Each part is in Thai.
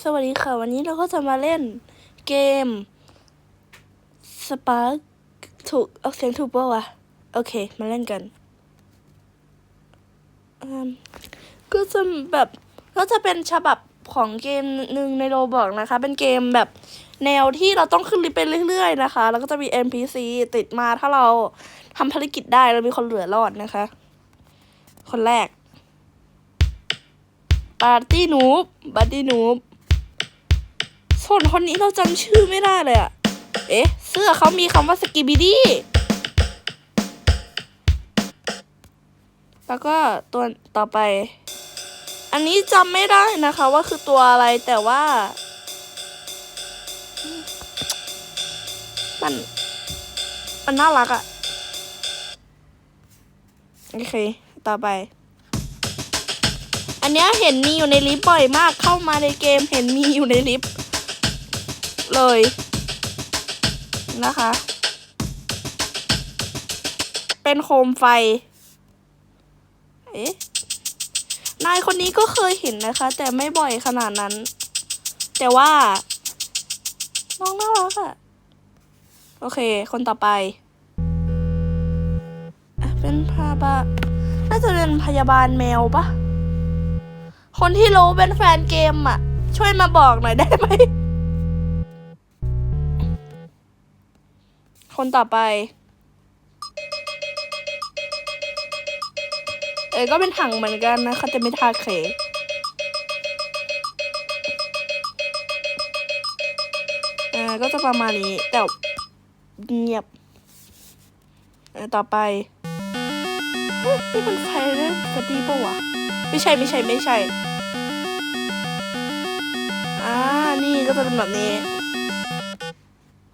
สวัสดีค่ะ วันนี้เราก็จะมาเล่นเกม Spark ถูกออกเสียงถูกป่าวะ โอเค มาเล่นกันอืมก็จะแบบก็จะเป็นฉบับของเกมหนึ่งในโรบอกนะคะ เป็นเกมแบบแนวที่เราต้องขึ้นลิฟต์ไปเรื่อยๆนะคะ แล้วก็จะมี NPC ติดมาถ้าเราทำภารกิจได้แล้วมีคนเหลือรอดนะคะ คนแรกปาร์ตี้นูบปาร์ตี้นูบ นคนนี้เราจำชื่อไม่ได้เลยอะเอ๊ะ เสื้อเขามีคำว่าสกิบิดี้แล้วก็ตัวต่อไป อันนี้จำไม่ได้นะคะว่าคือตัวอะไรแต่ว่า มัน มันน่ารักอะโอเค ต่อไป อันเนี้ยเห็นมีอยู่ในลิฟต์บ่อยมากเข้ามาในเกมเห็นมีอยู่ในลิฟต์ เลยนะคะ เป็นโคมไฟ เอ๊ะ นายคนนี้ก็เคยเห็นนะคะ แต่ไม่บ่อยขนาดนั้น แต่ว่า น้องน่ารักอะโอเค คนต่อไปอเป็นพยาบาลน่าจะเป็นพยาบาลแมวปะคนที่รู้เป็นแฟนเกมอะช่วยมาบอกหน่อยได้ไหม คนต่อไป เอ้ยก็เป็นถังเหมือนกันนะคะแต่ไม่ทาเคอ่าก็จะประมาณนี้แต่เงียบอ่าต่อไปเฮ้ยนี่มันไฟนะสตีปะวะ ไม่ใช่ไม่ใช่ไม่ใช่ อ่า นี่ก็จะเป็นแบบนี้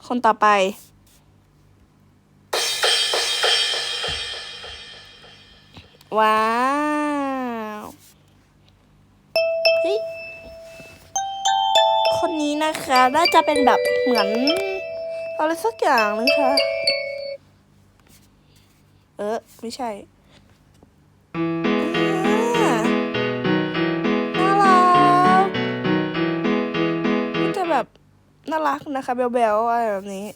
คนต่อไป ว้าวเฮ้ยคนนี้นะคะน่าจะเป็นแบบเหมือนอะไรสักอย่างนึงค่ะเออไม่ใช่น่ารักนี่จะแบบน่ารักนะคะเบลๆอะไรแบบนี้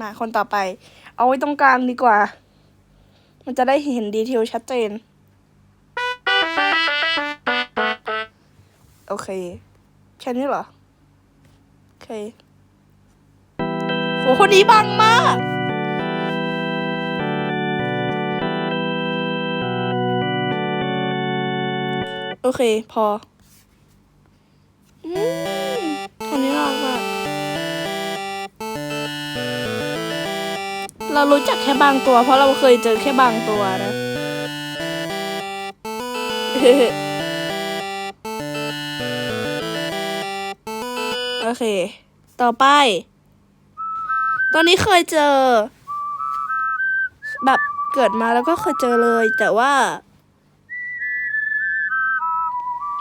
มาคนต่อไป เอาไว้ตรงกลางดีกว่า มันจะได้เห็นดีเทลชัดเจน โอเค แค่นี้เหรอ โอเคโหคนนี้บังมากโอเค พอ อืม เรารู้จักแค่บางตัว เพราะเราเคยเจอแค่บางตัวนะโอเค ต่อไป ตอนนี้เคยเจอ แบบเกิดมาแล้วก็เคยเจอเลย แต่ว่า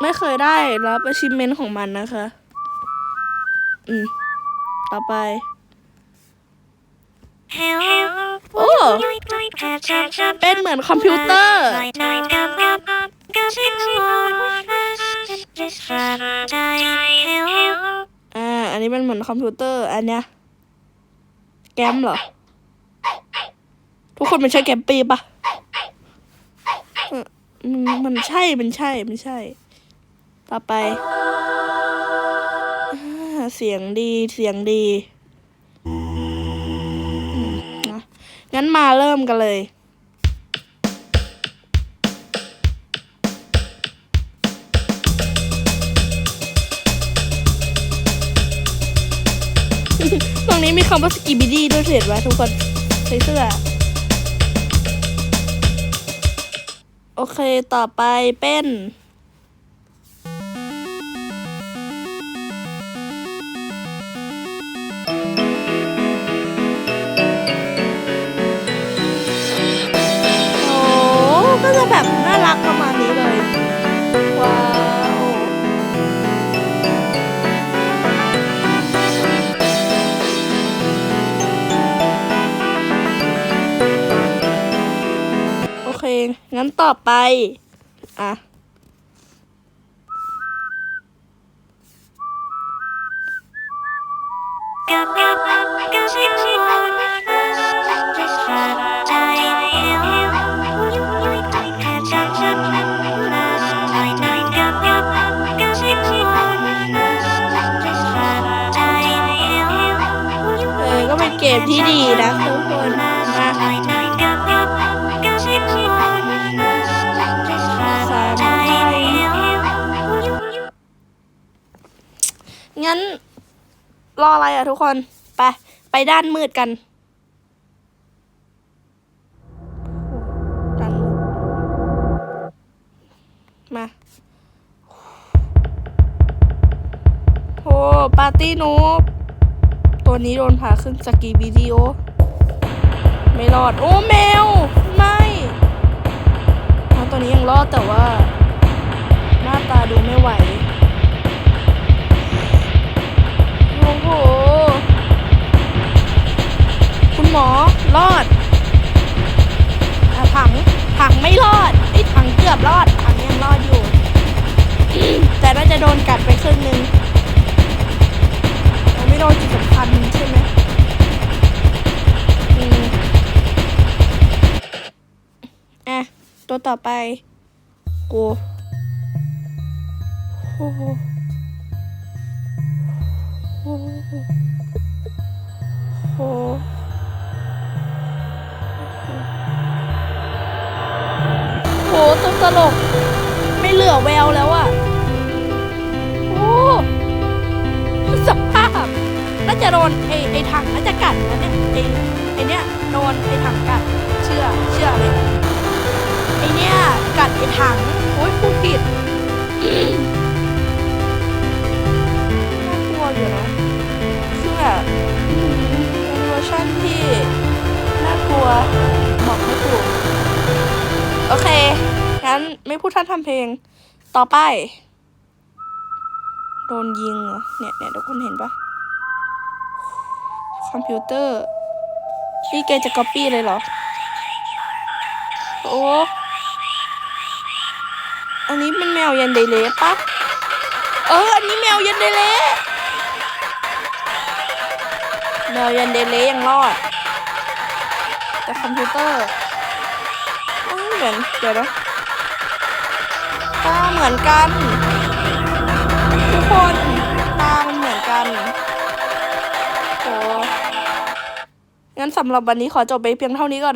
ไม่เคยได้รับ achievement ของมันนะคะ อืม ต่อไป โอ้ เป็นเหมือนคอมพิวเตอร์ อ่า อันนี้เป็นเหมือนคอมพิวเตอร์ อันเนี้ย แกมเหรอ ทุกคนมันใช้แกมปีปะเออมันมันใช่ มันใช่ มันใช่ ต่อไปอ่าเสียงดี เสียงดี งั้นมาเริ่มกันเลย ตรงนี้มีคำว่าสกิบิดี้ด้วยเห็นไหมทุกคนใส่เสื้อ โอเคต่อไปเป็น แบบน่ารักประมาณนี้เลย ว้าว โอเค งั้นต่อไป อะเมที่ดีนะทุกคนมางั้น รออะไรอะทุกคน ไป ไปด้านมืดกันด้านมืดมาโอ้ปาร์ตี้นูบ ตัวนี้โดนผ่าครึ่งสกีวิดีโอ ไม่รอด โอ้แมว ไม่น้งตัวนี้ยังรอดแต่ว่า หน้าตาดูไม่ไหว โอ้โห คุณหมอรอด อะ ตัวต่อไป กูโอ้โหโอ้โหโหโหตัวตลก ไม่เหลือแววแล้วอะโอ้สภาพน่าจะโดนไอ้ไอ้ถังน่าจะกัดนะเนี่ยไอ้ไอ้เนี่ยโดนไอ้ถังกัดเชื่อเชื่อเลย ถัง โอ้ยพูดผิดน่ากลัวอยู่นะคือแบบอืมเป็นเวอร์ชันที่น่ากลัวบอกไม่ถูก โอเค งั้นไม่พูดท่านทำเพลง ต่อไป โดนยิงเหรอ เนี่ยเนี่ยทุกคนเห็นปะคอมพิวเตอร์พี่แกจะก๊อปปี้เลยเหรอ โอ้ อันนี้เป็นแมวยันเดเลปะเออ อันนี้แมวยันเดเลแมวยันเดเลยังรอด แต่คอมพิวเตอร์เอ้ยเหมือนเดี๋ยวนะตาเหมือนกัน ทุกคนตามันเหมือนกันโอ้งั้นสำหรับวันนี้ขอจบไปเพียงเท่านี้ก่อนนะ